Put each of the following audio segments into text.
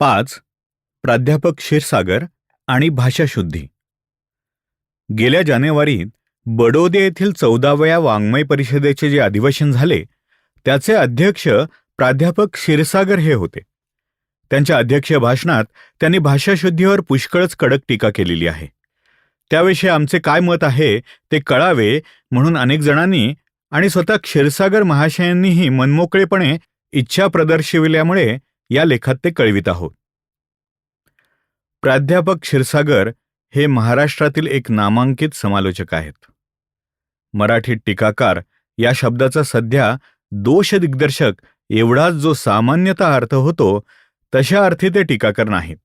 पाच प्राध्यापक क्षीरसागर आणि भाषाशुद्धी. गेल्या जानेवारीत बडोदे येथील चौदाव्या वाङ्मय परिषदेचे जे अधिवेशन झाले त्याचे अध्यक्ष प्राध्यापक क्षीरसागर हे होते. त्यांच्या अध्यक्ष भाषणात त्यांनी भाषाशुद्धीवर पुष्कळच कडक टीका केलेली आहे. त्याविषयी आमचे काय मत आहे ते कळावे म्हणून अनेक जणांनी आणि स्वतः क्षीरसागर महाशयांनीही मनमोकळेपणे इच्छा प्रदर्शविल्यामुळे या लेखात ते कळवित आहोत. प्राध्यापक क्षीरसागर हे महाराष्ट्रातील एक नामांकित समालोचक आहेत. मराठीत टीकाकार या शब्दाचा सध्या दोष दिग्दर्शक एवढाच जो सामान्यतः अर्थ होतो तशा अर्थी ते टीकाकार नाहीत.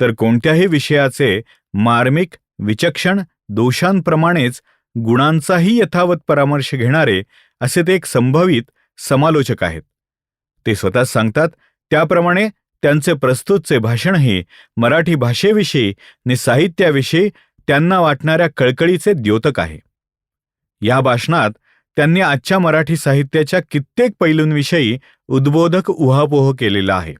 तर कोणत्याही विषयाचे मार्मिक विचक्षण दोषांप्रमाणेच गुणांचाही यथावत परामर्श घेणारे असे ते एक संभवित समालोचक आहेत. ते स्वतः सांगतात त्याप्रमाणे त्यांचे प्रस्तुतचे भाषणही मराठी भाषेविषयी आणि साहित्याविषयी त्यांना वाटणाऱ्या कळकळीचे द्योतक आहे. या भाषणात त्यांनी आजच्या मराठी साहित्याच्या कित्येक पैलूंविषयी उद्बोधक उहापोह केलेला आहे.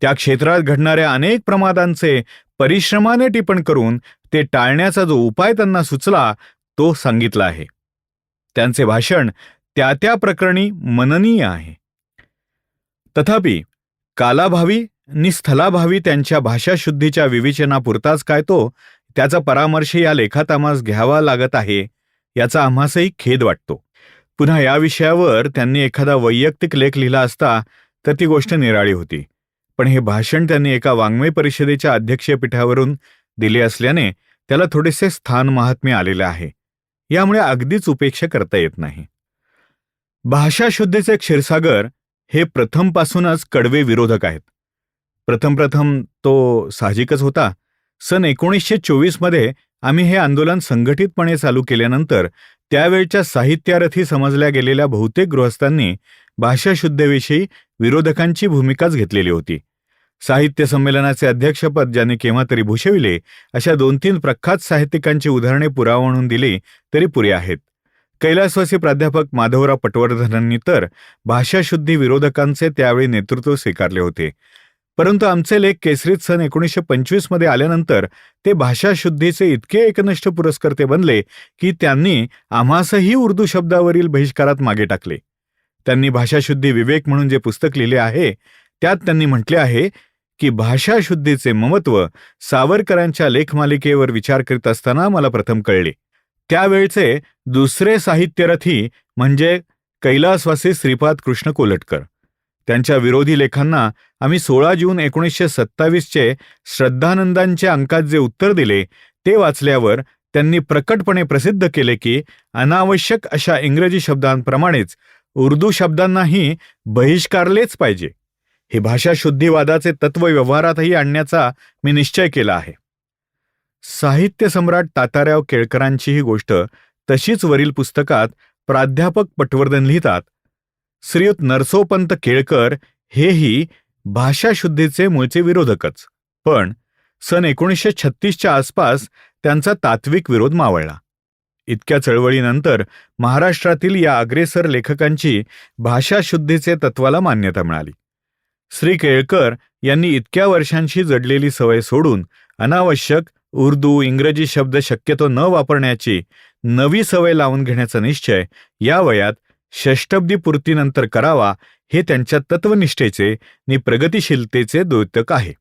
त्या क्षेत्रात घडणाऱ्या अनेक प्रमादांचे परिश्रमाने टिपण करून ते टाळण्याचा जो उपाय त्यांना सुचला तो सांगितला आहे. त्यांचे भाषण त्या त्या प्रकरणी मननीय आहे. तथापि कालाभावी नि स्थलाभावी त्यांच्या भाषाशुद्धीच्या विवेचनापुरताच काय तो त्याचा परामर्श या लेखात आम्हास घ्यावा लागत आहे याचा आम्हासही खेद वाटतो. पुन्हा या विषयावर त्यांनी एखादा वैयक्तिक लेख लिहिला असता तर ती गोष्ट निराळी होती. पण हे भाषण त्यांनी एका वाङ्मय परिषदेच्या अध्यक्षपीठावरून दिले असल्याने त्याला थोडेसे स्थान महात्म्य आलेले आहे. यामुळे अगदीच उपेक्षा करता येत नाही. भाषाशुद्धीचे क्षीरसागर हे प्रथमपासूनच कडवे विरोधक आहेत. प्रथम प्रथम तो साहजिकच होता. सन एकोणीसशे चोवीसमध्ये आम्ही हे आंदोलन संघटितपणे चालू केल्यानंतर त्यावेळच्या साहित्यारथी समजल्या गेलेल्या बहुतेक गृहस्थांनी भाषाशुद्धेविषयी विरोधकांची भूमिकाच घेतलेली होती. साहित्य संमेलनाचे अध्यक्षपद ज्यांनी केव्हा तरी भूषविले अशा दोन तीन प्रख्यात साहित्यिकांची उदाहरणे पुरावा म्हणून दिली तरी पुरे आहेत. कैलासवासी प्राध्यापक माधवराव पटवर्धनांनी तर भाषाशुद्धी विरोधकांचे त्यावेळी नेतृत्व स्वीकारले होते. परंतु आमचे लेख केसरीत सन एकोणीसशे पंचवीसमध्ये आल्यानंतर ते भाषाशुद्धीचे इतके एकनिष्ठ पुरस्कर्ते बनले की त्यांनी आम्हासही उर्दू शब्दावरील बहिष्कारात मागे टाकले. त्यांनी भाषाशुद्धी विवेक म्हणून जे पुस्तक लिहिले आहे त्यात त्यांनी म्हटले आहे की भाषाशुद्धीचे ममत्व सावरकरांच्या लेखमालिकेवर विचार करीत असताना मला प्रथम कळले. त्यावेळचे दुसरे साहित्यरथी म्हणजे कैलासवासी श्रीपाद कृष्ण कोलटकर. त्यांच्या विरोधी लेखांना आम्ही सोळा जून एकोणीसशे सत्तावीसचे श्रद्धानंदांच्या अंकात जे उत्तर दिले ते वाचल्यावर त्यांनी प्रकटपणे प्रसिद्ध केले की अनावश्यक अशा इंग्रजी शब्दांप्रमाणेच उर्दू शब्दांनाही बहिष्कारलेच पाहिजे. हे भाषाशुद्धीवादाचे तत्व व्यवहारातही आणण्याचा मी निश्चय केला आहे. साहित्य सम्राट ताताराव केळकरांची ही गोष्ट तशीच वरील पुस्तकात प्राध्यापक पटवर्धन लिहितात. श्रीयुत नरसोपंत केळकर हेही भाषाशुद्धीचे मूळचे विरोधकच. पण सन एकोणीसशे छत्तीसच्या आसपास त्यांचा तात्विक विरोध मावळला. इतक्या चळवळीनंतर महाराष्ट्रातील या अग्रेसर लेखकांची भाषाशुद्धीचे तत्वाला मान्यता मिळाली. श्री केळकर यांनी इतक्या वर्षांशी जडलेली सवय सोडून अनावश्यक उर्दू इंग्रजी शब्द शक्यतो न वापरण्याची नवी सवय लावून घेण्याचा निश्चय या वयात षष्टब्दी पूर्तीनंतर करावा हे त्यांच्या तत्वनिष्ठेचे नि प्रगतिशीलतेचे द्योतक आहे.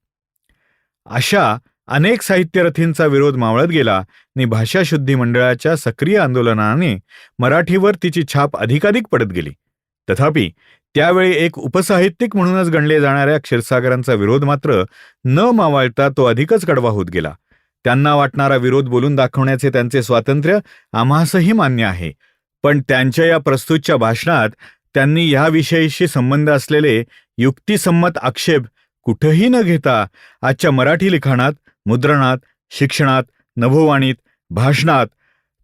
अशा अनेक साहित्यरथींचा विरोध मावळत गेला नि भाषाशुद्धी मंडळाच्या सक्रिय आंदोलनाने मराठीवर तिची छाप अधिकाधिक पडत गेली. तथापि त्यावेळी एक उपसाहित्यिक म्हणूनच गणले जाणाऱ्या क्षीरसागरांचा विरोध मात्र न मावळता तो अधिकच कडवा होत गेला. त्यांना वाटणारा विरोध बोलून दाखवण्याचे त्यांचे स्वातंत्र्य आम्हासही मान्य आहे. पण त्यांच्या या प्रस्तुतच्या भाषणात त्यांनी ह्याविषयीशी संबंध असलेले युक्तिसंमत आक्षेप कुठंही न घेता आजच्या मराठी लिखाणात मुद्रणात शिक्षणात नभोवाणीत भाषणात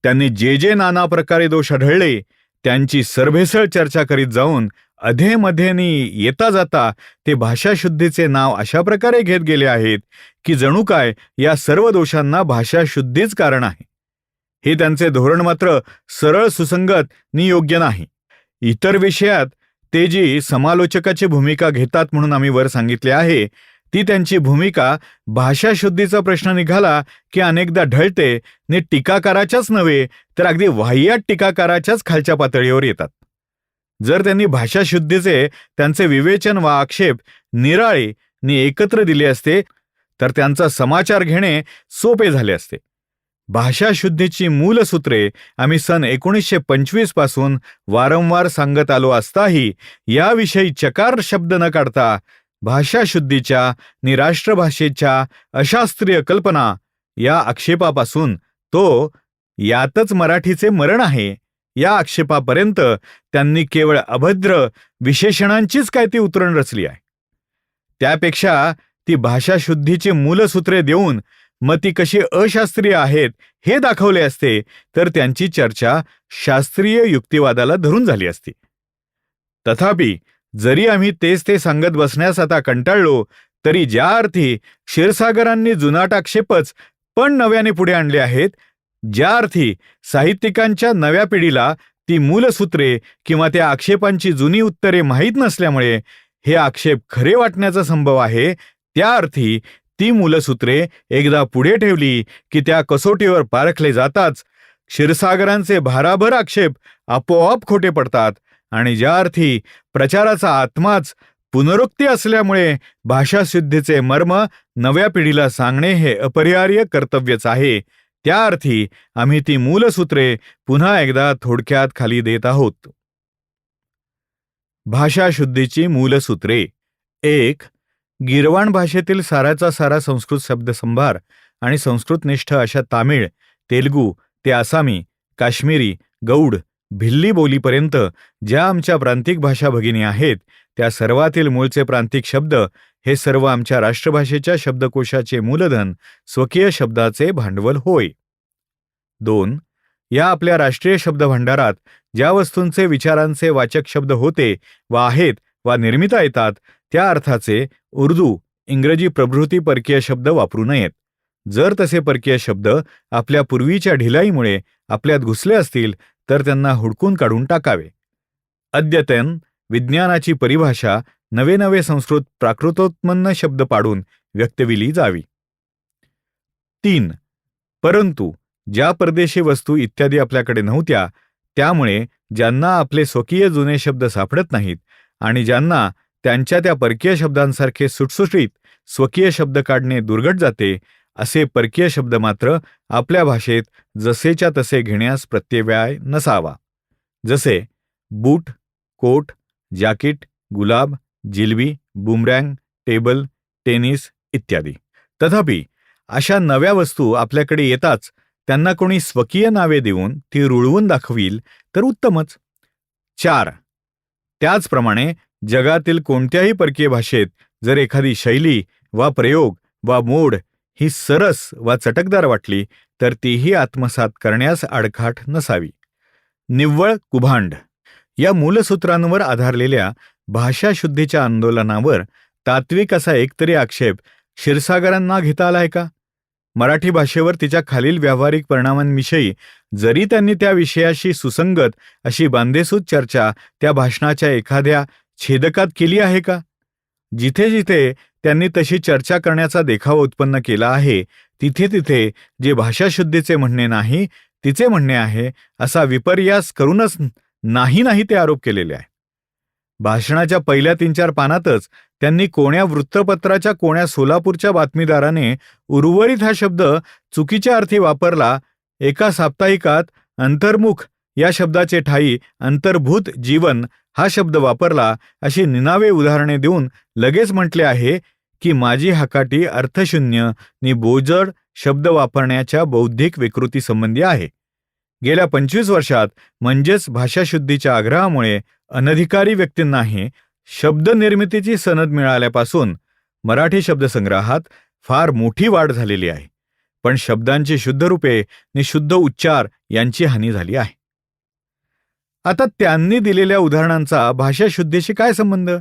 त्यांनी जे जे नाना प्रकारे दोष आढळले त्यांची सरभेसळ चर्चा करीत जाऊन अधेमध्येने येता जाता ते भाषाशुद्धीचे नाव अशा प्रकारे घेत गेले आहेत की जणू काय या सर्व दोषांना भाषाशुद्धीच कारण आहे. हे त्यांचे धोरण मात्र सरळ सुसंगत नि योग्य नाही. इतर विषयात ते जी समालोचकाची भूमिका घेतात म्हणून आम्ही वर सांगितले आहे ती त्यांची भूमिका भाषाशुद्धीचा प्रश्न निघाला की अनेकदा ढळते ने टीकाकाराच्याच नव्हे तर अगदी वाह्यात टीकाकाराच्याच खालच्या पातळीवर येतात. जर त्यांनी भाषाशुद्धीचे त्यांचे विवेचन वा आक्षेप निराळे नि एकत्र दिले असते तर त्यांचा समाचार घेणे सोपे झाले असते. भाषाशुद्धीची मूलसूत्रे आम्ही सन एकोणीसशे पंचवीसपासून वारंवार सांगत आलो असताही याविषयी चकार शब्द न काढता भाषाशुद्धीच्या नि राष्ट्रभाषेच्या अशास्त्रीय कल्पना या आक्षेपापासून तो यातच मराठीचे मरण आहे. या आक्षेपापर्यंत त्यांनी केवळ अभद्र विशेषणांचीच काय ती उतरण रचली आहे. त्यापेक्षा ती भाषाशुद्धीची मूलसूत्रे देऊन मग ती कशी अशास्त्रीय आहेत हे दाखवले असते तर त्यांची चर्चा शास्त्रीय युक्तिवादाला धरून झाली असती. तथापि जरी आम्ही तेच ते सांगत बसण्यास आता कंटाळलो तरी ज्या अर्थी क्षीरसागरांनी जुनाट आक्षेपच पण नव्याने पुढे आणले आहेत ज्या अर्थी साहित्यिकांच्या नव्या पिढीला ती मूलसूत्रे किंवा त्या आक्षेपांची जुनी उत्तरे माहीत नसल्यामुळे हे आक्षेप खरे वाटण्याचा संभव आहे त्या अर्थी ती मूलसूत्रे एकदा पुढे ठेवली की त्या कसोटीवर पारखले जाताच. क्षीरसागरांचे भाराभर आक्षेप आपोआप खोटे पडतात आणि ज्या अर्थी प्रचाराचा आत्माच पुनरुक्ती असल्यामुळे भाषाशुद्धीचे मर्म नव्या पिढीला सांगणे हे अपरिहार्य कर्तव्यच आहे. त्या अर्थी आम्ही ती मूलसूत्रे पुन्हा एकदा थोडक्यात खाली देत आहोत. भाषाशुद्धीची मूलसूत्रे. एक गिरवाण भाषेतील साराचा सारा संस्कृत शब्दसंभार आणि संस्कृतनिष्ठ अशा तामिळ तेलगू ते आसामी काश्मीरी गौड भिल्ली बोलीपर्यंत ज्या आमच्या प्रांतिक भाषा भगिनी आहेत त्या सर्वातील मूळचे प्रांतिक शब्द हे सर्व आमच्या राष्ट्रभाषेच्या शब्दकोशाचे मूलधन स्वकीय शब्दाचे भांडवल होय. दोन या आपल्या राष्ट्रीय शब्दभांडारात ज्या वस्तूंचे विचारांचे वाचक शब्द होते वा आहेत वा निर्मिता येतात त्या अर्थाचे उर्दू इंग्रजी प्रभृती परकीय शब्द वापरू नयेत. जर तसे परकीय शब्द आपल्या पूर्वीच्या ढिलाईमुळे आपल्यात घुसले असतील तर त्यांना हुडकून काढून टाकावे. अद्यतन विज्ञानाची परिभाषा नवे नवे संस्कृत प्राकृतोत्पन्न शब्द पाडून व्यक्तविली जावी. तीन. परंतु ज्या परदेशी वस्तू इत्यादी आपल्याकडे नव्हत्या त्यामुळे ज्यांना आपले स्वकीय जुने शब्द सापडत नाहीत आणि ज्यांना त्यांच्या त्या परकीय शब्दांसारखे सुटसुटीत स्वकीय शब्द काढणे दुर्घट जाते असे परकीय शब्द मात्र आपल्या भाषेत जसेच्या तसे घेण्यास प्रत्यव्याय नसावा. जसे बूट कोट जॅकेट गुलाब जिलबी बुमरँग टेबल टेनिस इत्यादी. तथापि अशा नव्या वस्तू आपल्याकडे येताच त्यांना कोणी स्वकीय नावे देऊन ती रुळवून दाखवील तर उत्तमच. चार. त्याचप्रमाणे जगातील कोणत्याही परकीय भाषेत जर एखादी शैली वा प्रयोग वा मोड ही सरस वा चटकदार वाटली तर तीही आत्मसात करण्यास आडखाट नसावी. निव्वळ कुभांड. या मूलसूत्रांवर आधारलेल्या भाषाशुद्धीच्या आंदोलनावर तात्विक असा एकतरी आक्षेप क्षीरसागरांना घेता आलाय का? मराठी भाषेवर तिच्या खालील व्यावहारिक परिणामांविषयी जरी त्यांनी त्या विषयाशी सुसंगत अशी बांधेसूद चर्चा त्या भाषणाच्या एखाद्या छेदकात केली आहे का? जिथे जिथे त्यांनी तशी चर्चा करण्याचा देखावा उत्पन्न केला आहे तिथे तिथे जे भाषाशुद्धीचे म्हणणे नाही तिचे म्हणणे आहे असा विपर्यास करूनच नाही नाही ते आरोप केलेले आहे भाषणाच्या पहिल्या तीन चार पानातच त्यांनी कोण्या वृत्तपत्राच्या कोण्या सोलापूरच्या बातमीदाराने उर्वरित हा शब्द चुकीच्या अर्थी वापरला एका साप्ताहिकात अंतर्मुख या शब्दाचे ठाई अंतर्भूत जीवन हा शब्द वापरला अशी निनावे उदाहरणे देऊन लगेच म्हटले आहे की माझी हाकाटी अर्थशून्य नि बोजड शब्द वापरण्याच्या बौद्धिक विकृतीसंबंधी आहे. गेल्या पंचवीस वर्षात म्हणजेच भाषाशुद्धीच्या आग्रहामुळे अनधिकारी व्यक्तींनाही शब्द निर्मितीची सनद मिळाल्यापासून मराठी शब्दसंग्रहात फार मोठी वाढ झालेली आहे. पण शब्दांची शुद्ध रूपे नि शुद्ध उच्चार यांची हानी झाली आहे. आता त्यांनी दिलेल्या उदाहरणांचा भाषाशुद्धीशी काय संबंध?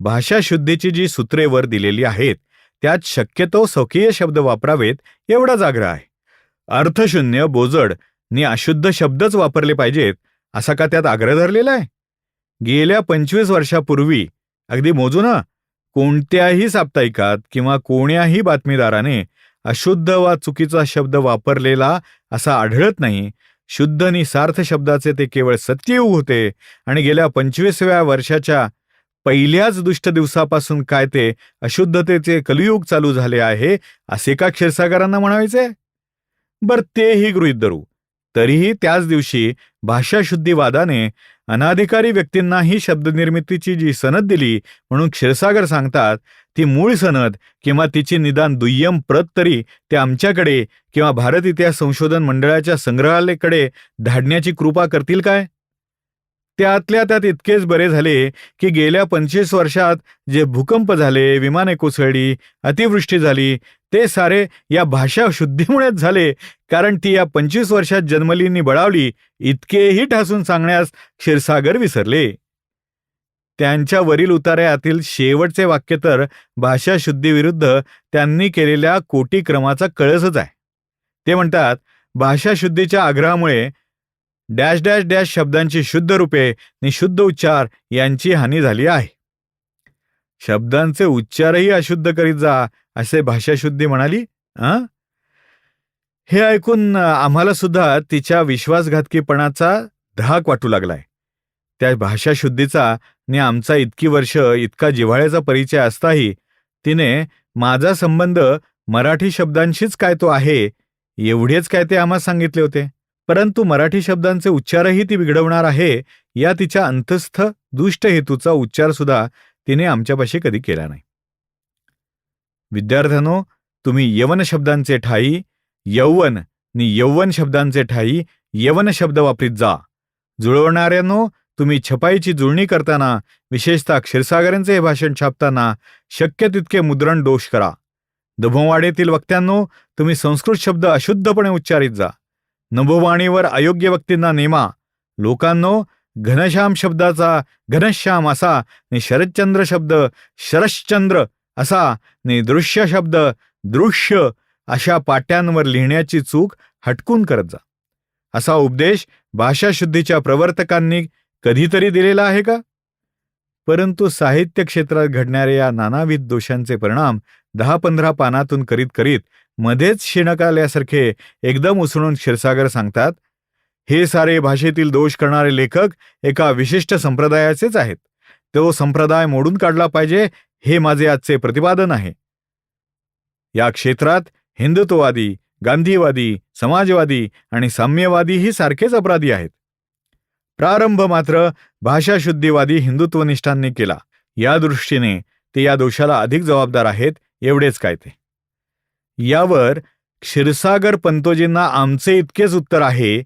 भाषाशुद्धीची जी सूत्रे वर दिलेली आहेत त्यात शक्यतो स्वकीय शब्द वापरावेत एवढाच आग्रह आहे. अर्थशून्य बोजड नि अशुद्ध शब्दच वापरले पाहिजेत असा का त्यात आग्रह धरलेला आहे? गेल्या पंचवीस वर्षापूर्वी अगदी मोजू ना कोणत्याही साप्ताहिकात किंवा कोण्याही बातमीदाराने अशुद्ध वा चुकीचा शब्द वापरलेला असा आढळत नाही. शुद्ध निसार्थ सार्थ शब्दाचे ते केवळ सत्ययुग होते आणि गेल्या पंचवीसव्या वर्षाच्या पहिल्याच दुष्ट दिवसापासून काय ते अशुद्धतेचे कलियुग चालू झाले आहे असे का क्षीरसागरांना म्हणायचे? बर तेही गृहीत धरू. तरीही त्याच दिवशी भाषाशुद्धीवादाने अनाधिकारी व्यक्तींनाही शब्दनिर्मितीची जी सनद दिली म्हणून क्षीरसागर सांगतात ती मूळ सनद किंवा तिची निदान दुय्यम प्रत तरी ते आमच्याकडे किंवा भारत इतिहास संशोधन मंडळाच्या संग्रहालयाकडे धाडण्याची कृपा करतील काय? त्यातल्या त्यात इतकेच बरे झाले की गेल्या पंचवीस वर्षात जे भूकंप झाले विमाने कोसळली अतिवृष्टी झाली ते सारे या भाषा शुद्धीमुळेच झाले. कारण ती या पंचवीस वर्षात जन्मलींनी बळावली इतकेही ठासून सांगण्यास क्षीरसागर विसरले. त्यांच्या वरील उतार्यातील शेवटचे वाक्य तर भाषा शुद्धीविरुद्ध त्यांनी केलेल्या कोटी क्रमाचा कळसच आहे. ते म्हणतात भाषाशुद्धीच्या आग्रहामुळे डॅश डॅश डॅश शब्दांची शुद्ध रूपे निशुद्ध शुद्ध उच्चार यांची हानी झाली आहे. शब्दांचे उच्चारही अशुद्ध करीत जा असे भाषाशुद्धी म्हणाली आ हे ऐकून आम्हाला सुद्धा तिच्या विश्वासघातकीपणाचा धाक वाटू लागलाय. त्या भाषाशुद्धीचा आणि आमचा इतकी वर्ष इतका जिव्हाळ्याचा परिचय असताही तिने माझा संबंध मराठी शब्दांशीच काय तो आहे एवढेच काय ते आम्हाला सांगितले होते? परंतु मराठी शब्दांचे उच्चारही ती बिघडवणार आहे या तिच्या अंतस्थ दुष्ट हेतूचा उच्चारसुद्धा तिने आमच्यापाशी कधी केला नाही. विद्यार्थ्यानो तुम्ही यवन शब्दांचे ठाई यौवन नि यौवन शब्दांचे ठाई यवन शब्द वापरीत जा. जुळवणाऱ्यांनो तुम्ही छपाईची जुळणी करताना विशेषतः क्षीरसागरांचे हे भाषण छापताना शक्य तितके मुद्रण दोष करा. दभोवाडेतील वक्त्यांनो तुम्ही संस्कृत शब्द अशुद्धपणे उच्चारित जा. नभोवाणीवर अयोग्य व्यक्तींना नेमा. लोकांनो घनश्याम शब्दाचा घनश्याम असा नि शरदचंद्र शब्द शरश्चंद्र असा नि दृश्य शब्द दृश्य अशा पाट्यांवर लिहिण्याची चूक हटकून करत जा. असा उपदेश भाषाशुद्धीच्या प्रवर्तकांनी कधीतरी दिलेला आहे का? परंतु साहित्य क्षेत्रात घडणाऱ्या या नानाविध दोषांचे परिणाम दहा पंधरा पानातून करीत करीत मध्येच शिणक आल्यासारखे एकदम उसळून क्षीरसागर सांगतात हे सारे भाषेतील दोष करणारे लेखक एका विशिष्ट संप्रदायाचेच आहेत. तो संप्रदाय मोडून काढला पाहिजे हे माझे आजचे प्रतिपादन आहे. या क्षेत्रात हिंदुत्ववादी गांधीवादी समाजवादी आणि साम्यवादीही सारखेच अपराधी आहेत. प्रारंभ मात्र भाषाशुद्धीवादी हिंदुत्वनिष्ठांनी केला. या दृष्टीने ते या दोषाला अधिक जबाबदार आहेत एवढेच काय ते. यावर क्षीरसागर पंतोजींना आमचे इतकेच उत्तर आहे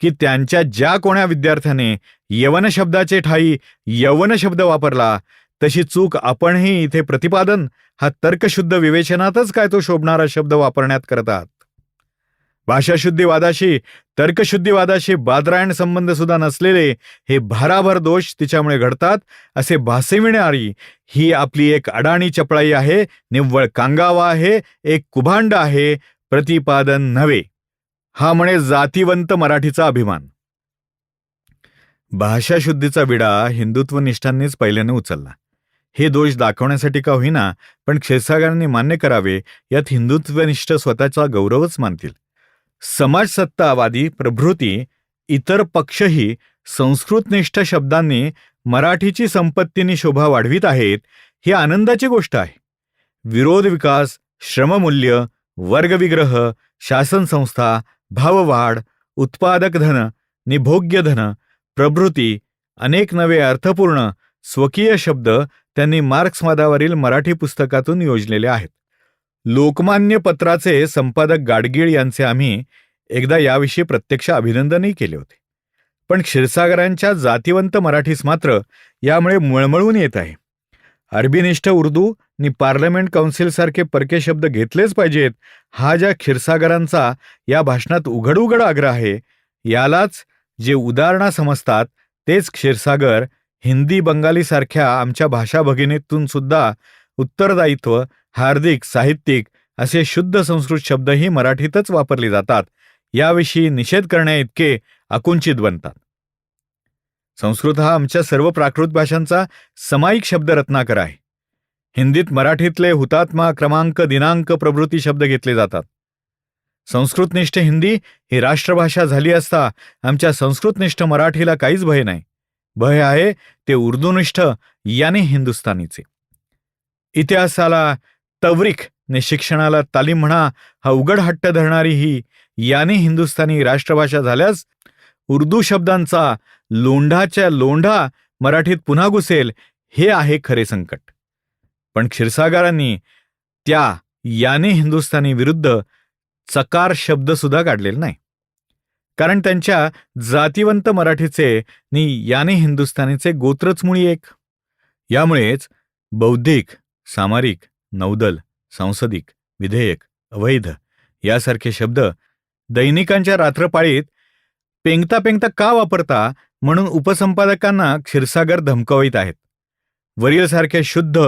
की त्यांच्या ज्या कोण्या विद्यार्थ्याने यवन शब्दाचे ठाई यवन शब्द वापरला तशी चूक आपणही इथे प्रतिपादन हा तर्कशुद्ध विवेचनातच काय तो शोभणारा शब्द वापरण्यात करतात. भाषाशुद्धीवादाशी तर्कशुद्धीवादाशी बादरायण संबंध सुद्धा नसलेले हे भाराभर दोष तिच्यामुळे घडतात असे भासविणारी ही आपली एक अडाणी चपळाई आहे निव्वळ कांगावा आहे एक कुभांड आहे प्रतिपादन नव्हे. हा म्हणे जातीवंत मराठीचा अभिमान. भाषाशुद्धीचा विडा हिंदुत्वनिष्ठांनीच पहिल्याने उचलला. हे दोष दाखवण्यासाठी का होईना पण क्षीरसागरांनी मान्य करावे यात हिंदुत्वनिष्ठ स्वतःचा गौरवच मानतील. समाजसत्तावादी प्रभृती इतर पक्षही संस्कृतनिष्ठ शब्दांनी मराठीची संपत्तीनी शोभा वाढवित आहेत ही आनंदाची गोष्ट आहे. विरोध विकास श्रममूल्य वर्गविग्रह शासन संस्था भाववाढ उत्पादक धन निभोग्य धन प्रभृती अनेक नवे अर्थपूर्ण स्वकीय शब्द त्यांनी मार्क्सवादावरील मराठी पुस्तकातून योजलेले आहेत. लोकमान्य पत्राचे संपादक गाडगीळ यांचे आम्ही एकदा याविषयी प्रत्यक्ष अभिनंदनही केले होते. पण क्षीरसागरांच्या जातीवंत मराठीस मात्र यामुळे मळमळून येत आहे. अरबीनिष्ठ उर्दू आणि पार्लमेंट काउन्सिलसारखे परके शब्द घेतलेच पाहिजेत हा ज्या क्षीरसागरांचा या भाषणात उघड उघड आग्रह आहे यालाच जे उदाहरणा समजतात तेच क्षीरसागर हिंदी बंगालीसारख्या आमच्या भाषा भगिनीतून सुद्धा उत्तरदायित्व हार्दिक साहित्यिक असे शुद्ध संस्कृत शब्दही मराठीतच वापरले जातात. याविषयी निषेध करण्याइतके आकुंचित बनतात. संस्कृत हा आमच्या सर्व प्राकृत भाषांचा समायिक शब्द रत्नाकर आहे. हिंदीत मराठीतले हुतात्मा क्रमांक दिनांक प्रभृती शब्द घेतले जातात. संस्कृतनिष्ठ हिंदी ही राष्ट्रभाषा झाली असता आमच्या संस्कृतनिष्ठ मराठीला काहीच भय नाही. भय आहे ते उर्दूनिष्ठ याने हिंदुस्थानीचे. इतिहासाला तवरिक ने शिक्षणाला तालीम म्हणा हा उघड हट्ट धरणारी ही याने हिंदुस्थानी राष्ट्रभाषा झाल्यास उर्दू शब्दांचा लोंढाच्या लोंढा मराठीत पुन्हा घुसेल हे आहे खरे संकट. पण क्षीरसागरांनी त्या याने हिंदुस्थानी विरुद्ध चकार शब्द सुद्धा काढलेला नाही. कारण त्यांच्या जातिवंत मराठीचे नि याने हिंदुस्थानीचे गोत्रच मुळी एक. यामुळेच बौद्धिक सामरिक नौदल सांसदिक विधेयक अवैध यासारखे शब्द दैनिकांच्या रात्रपाळीत पेंगता पेंगता का वापरता म्हणून उपसंपादकांना क्षीरसागर धमकावित आहेत. वरीलसारखे शुद्ध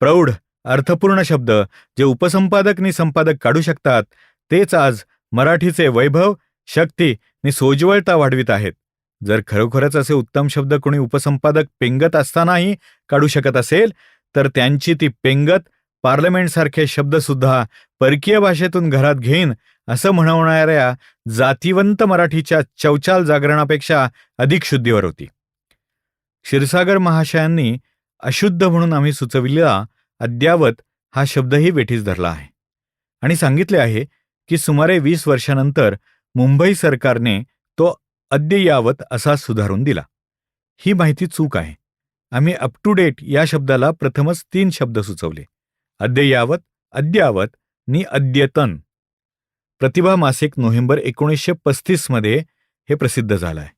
प्रौढ अर्थपूर्ण शब्द जे उपसंपादक नि संपादक काढू शकतात तेच आज मराठीचे वैभव शक्ती नि सोज्वळता वाढवित आहेत. जर खरोखरच असे उत्तम शब्द कोणी उपसंपादक पेंगत असतानाही काढू शकत असेल तर त्यांची ती पेंगत पार्लमेंटसारखे शब्दसुद्धा परकीय भाषेतून घरात घेईन असं म्हणवणाऱ्या जातिवंत मराठीच्या चौचाल जागरणापेक्षा अधिक शुद्धीवर होती. क्षीरसागर महाशयांनी अशुद्ध म्हणून आम्ही सुचविलेला अद्यावत हा शब्दही वेठीस धरला आहे. आणि सांगितले आहे की सुमारे वीस वर्षानंतर मुंबई सरकारने तो अद्ययावत असा सुधारून दिला. ही माहिती चूक आहे. आम्ही अप टू डेट या शब्दाला प्रथमच तीन शब्द सुचवले. अद्ययावत अद्यावत नि अद्यतन. प्रतिभा मासिक नोव्हेंबर एकोणीसशे पस्तीसमध्ये हे प्रसिद्ध झालं आहे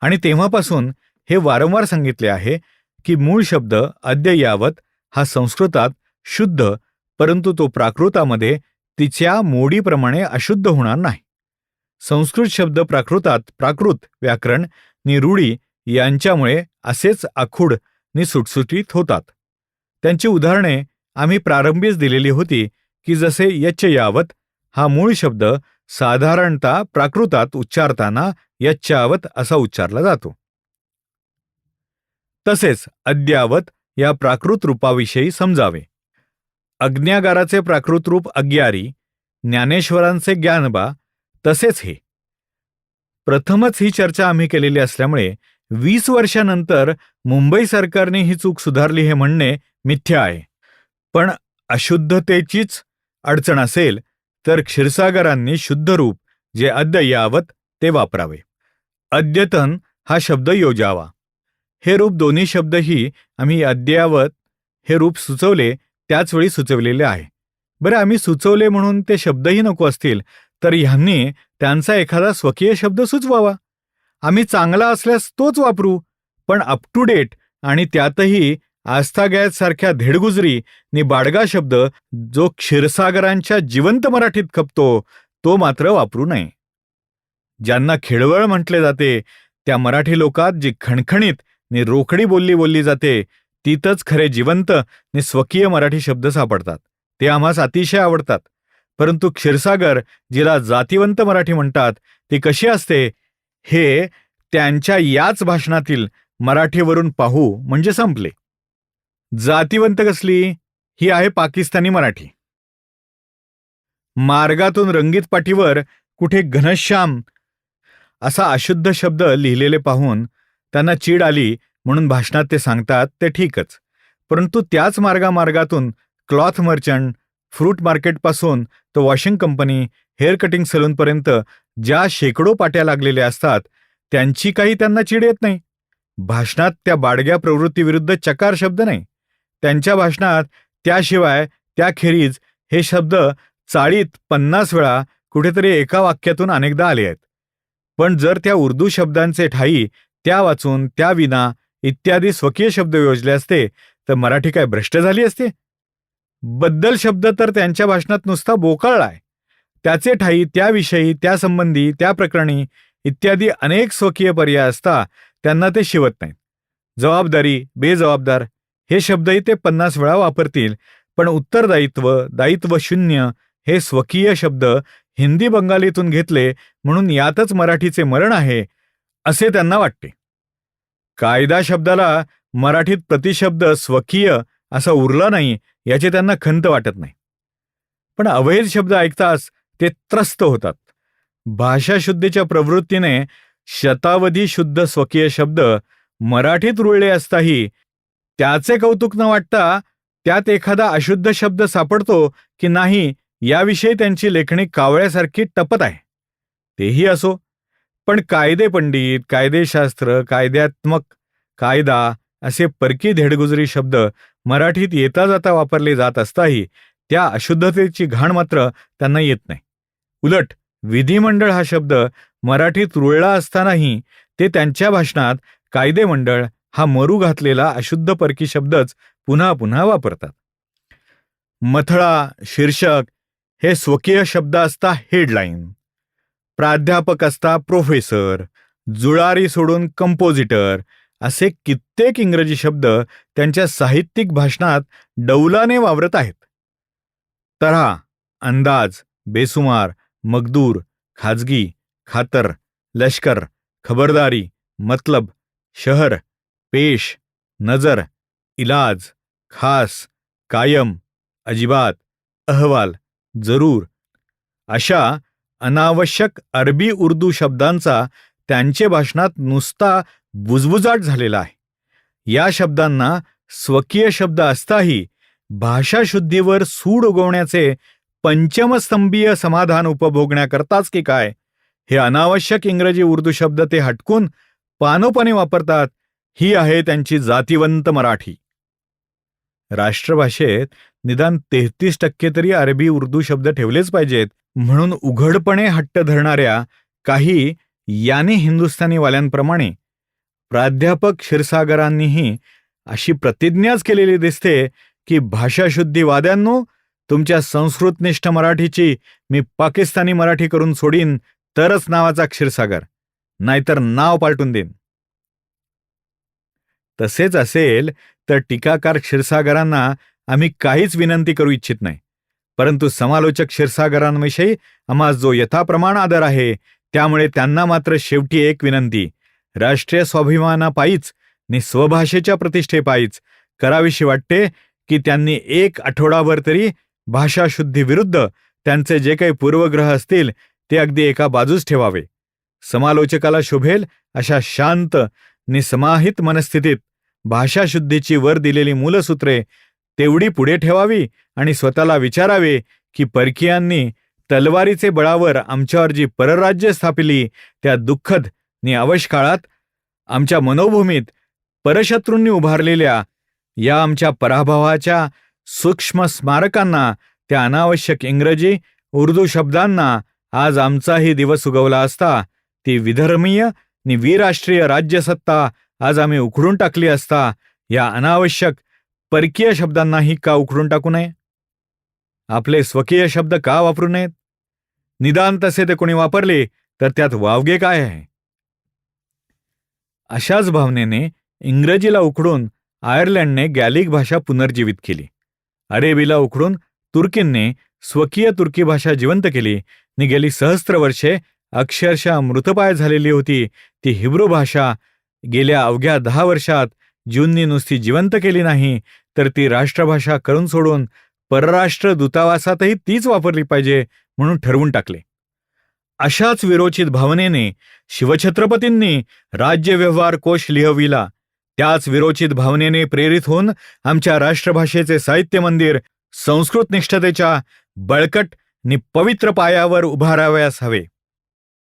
आणि तेव्हापासून हे वारंवार सांगितले आहे की मूळ शब्द अद्ययावत हा संस्कृतात शुद्ध परंतु तो प्राकृतामध्ये तिच्या मोडीप्रमाणे अशुद्ध होणार नाही. संस्कृत शब्द प्राकृतात प्राकृत व्याकरण नि रूढी यांच्यामुळे असेच आखूड नि सुटसुटीत होतात. त्यांची उदाहरणे आम्ही प्रारंभीच दिलेली होती की जसे यच्च यावत हा मूळ शब्द साधारणतः प्राकृतात उच्चारताना यच्चावत असा उच्चारला जातो. तसेच अद्यावत या प्राकृत रूपाविषयी समजावे. अज्ञागाराचे प्राकृत रूप अग्यारी ज्ञानेश्वरांचे ज्ञानबा तसेच हे. प्रथमच ही चर्चा आम्ही केलेली असल्यामुळे वीस वर्षानंतर मुंबई सरकारने ही चूक सुधारली हे म्हणणे मिथ्य आहे. पण अशुद्धतेचीच अडचण असेल तर क्षीरसागरांनी शुद्ध रूप जे अद्ययावत ते वापरावे. अद्यतन हा शब्द योजावा. हे रूप दोन्ही शब्दही आम्ही अद्ययावत हे रूप सुचवले त्याचवेळी सुचवलेले आहे. बरं आम्ही सुचवले म्हणून ते शब्दही नको असतील तर ह्यांनी त्यांचा एखादा स्वकीय शब्द सुचवावा. आम्ही चांगला असल्यास तोच वापरू. पण अप टू डेट आणि त्यातही आस्था गॅस सारख्या धेडगुजरी नि बाडगा शब्द जो क्षीरसागरांच्या जिवंत मराठीत खपतो तो मात्र वापरू नये. ज्यांना खेळवळ म्हटले जाते त्या मराठी लोकात जी खणखणीत नि रोकडी बोलली बोलली जाते तीतच खरे जिवंत नि स्वकीय मराठी शब्द सापडतात. ते आम्हास अतिशय आवडतात. परंतु क्षीरसागर जिला जातिवंत मराठी म्हणतात ती कशी असते? हे त्यांच्या याच भाषणातील मराठीवरून पाहू म्हणजे संपले. जातीवंत कसली? ही आहे पाकिस्तानी मराठी. मार्गातून रंगीत पाठीवर कुठे घनश्याम? असा अशुद्ध शब्द लिहिलेले पाहून त्यांना चीड आली म्हणून भाषणात ते सांगतात ते ठीकच. परंतु त्याच मार्गामार्गातून क्लॉथ मर्चंट फ्रूट मार्केटपासून तो वॉशिंग कंपनी हेअर कटिंग सलूनपर्यंत ज्या शेकडो पाट्या लागलेल्या असतात त्यांची काही त्यांना चीड येत नाही. भाषणात त्या बाडग्या प्रवृत्तीविरुद्ध चकार शब्द नाही. त्यांच्या भाषणात त्याशिवाय त्याखेरीज हे शब्द चाळीत पन्नास वेळा कुठेतरी एका वाक्यातून अनेकदा आले आहेत. पण जर त्या उर्दू शब्दांचे ठाई त्या वाचून त्या विना इत्यादी स्वकीय शब्द योजले असते तर मराठी काय भ्रष्ट झाली असते? बद्दल शब्द तर त्यांच्या भाषणात नुसता बोकाळलाय त्याचे ठाई त्याविषयी त्यासंबंधी त्या प्रकरणी इत्यादी अनेक स्वकीय पर्याय असता त्यांना ते शिवत नाहीत. जबाबदारी बेजबाबदार हे शब्दही ते पन्नास वेळा वापरतील पण उत्तरदायित्व दायित्व शून्य हे स्वकीय शब्द हिंदी बंगालीतून घेतले म्हणून यातच मराठीचे मरण आहे असे त्यांना वाटते. कायदा शब्दाला मराठीत प्रतिशब्द स्वकीय असा उरला नाही याची त्यांना खंत वाटत नाही. पण अवैध शब्द ऐकताच ते त्रस्त होतात. भाषाशुद्धीच्या प्रवृत्तीने शतावधी शुद्ध स्वकीय शब्द मराठीत रुळले असताही त्याचे कौतुक न वाटता त्यात एखादा अशुद्ध शब्द सापडतो की नाही याविषयी त्यांची लेखणी कावळ्यासारखी टपत आहे. तेही असो. पण कायदे पंडित कायदेशास्त्र कायद्यात्मक कायदा असे परकी धेडगुजरी शब्द मराठीत येता जाता वापरले जात असताही त्या अशुद्धतेची घाण मात्र त्यांना येत नाही. उलट विधिमंडळ हा शब्द मराठीत रुळला असतानाही ते त्यांच्या भाषणात कायदेमंडळ हा मरू घातलेला अशुद्ध परकी शब्दच पुन्हा पुन्हा वापरतात. मथळा शीर्षक हे स्वकीय शब्द असता हेडलाईन. प्राध्यापक असता प्रोफेसर जुळारी सोडून कंपोजिटर असे कित्येक इंग्रजी शब्द त्यांच्या साहित्यिक भाषणात डौलाने वावरत आहेत. तऱ्हा अंदाज बेसुमार मगदूर खाजगी खातर लष्कर खबरदारी मतलब शहर पेश नजर इलाज खास कायम अजिबात अहवाल जरूर. अशा अनावश्यक अरबी उर्दू शब्दांचा त्यांचे भाषणात नुसता बुजबुजाट झालेला आहे. या शब्दांना स्वकीय शब्द असताही भाषाशुद्धीवर सूड उगवण्याचे पंचमस्तंभीय समाधान उपभोगण्याकरताच की काय? हे अनावश्यक इंग्रजी उर्दू शब्द ते हटकून पानोपाने वापरतात. ही आहे त्यांची जातीवंत मराठी. राष्ट्रभाषेत निदान तेहतीस टक्के तरी अरबी उर्दू शब्द ठेवलेच पाहिजेत. म्हणून उघडपणे हट्ट धरणाऱ्या काही याने हिंदुस्थानीवाल्यांप्रमाणे प्राध्यापक क्षीरसागरांनीही अशी प्रतिज्ञाच केलेली दिसते की भाषाशुद्धीवाद्यांनो तुमच्या संस्कृतनिष्ठ मराठीची मी पाकिस्तानी मराठी करून सोडीन तरच नावाचा क्षीरसागर नाहीतर नाव पालटून देईन. तसेच असेल तर टीकाकार क्षीरसागरांना आम्ही काहीच विनंती करू इच्छित नाही परंतु समालोचक क्षीरसागरांविषयी आम्हा जो यथाप्रमाण आदर आहे त्यामुळे त्यांना मात्र शेवटी एक विनंती राष्ट्रीय स्वाभिमानापायीच नि स्वभाषेच्या प्रतिष्ठेपायीच करावीशी वाटते की त्यांनी एक आठवडाभर तरी भाषाशुद्धीविरुद्ध त्यांचे जे काही पूर्वग्रह असतील ते अगदी एका बाजूस ठेवावे. समालोचकाला शोभेल अशा शांत निसमाहित मनस्थितीत भाषाशुद्धीची वर दिलेली मूलसूत्रे तेवढी पुढे ठेवावी आणि स्वतःला विचारावे की परकीयांनी तलवारीचे बळावर आमच्यावर जी परराज्य स्थापिली त्या दुःखद नि अवश काळात आमच्या मनोभूमीत परशत्रूंनी उभारलेल्या या आमच्या पराभवाच्या सूक्ष्म स्मारकांना त्या अनावश्यक इंग्रजी उर्दू शब्दांना आज आमचाही दिवस उगवला असता ती विधर्मीय नि विराष्ट्रीय राज्यसत्ता आज आम्ही उखडून टाकली असता या अनावश्यक परकीय शब्दांनाही का उखडून टाकू नये? आपले स्वकीय शब्द का वापरू नयेत? निदान तसे ते कोणी वापरले तर त्यात वावगे काय आहे? अशाच भावनेने इंग्रजीला उखडून आयर्लंडने गॅलिक भाषा पुनर्जीवित केली. अरेबीला उखडून तुर्कींनी स्वकीय तुर्की भाषा जिवंत केली. नि गेली सहस्त्र वर्षे अक्षरशः मृतपाय झालेली होती. ती हिब्रू भाषा गेल्या अवघ्या दहा वर्षात जूननी नुसती जिवंत केली नाही तर ती राष्ट्रभाषा करून सोडून परराष्ट्र दूतावासातही तीच वापरली पाहिजे म्हणून ठरवून टाकले. अशाच विरोचित भावनेने शिवछत्रपतींनी राज्यव्यवहार कोश लिहविला. त्याच विरोचित भावनेने प्रेरित होऊन आमच्या राष्ट्रभाषेचे साहित्य मंदिर संस्कृत निष्ठतेच्या बळकट नि पवित्र पायावर उभारावयास हवे.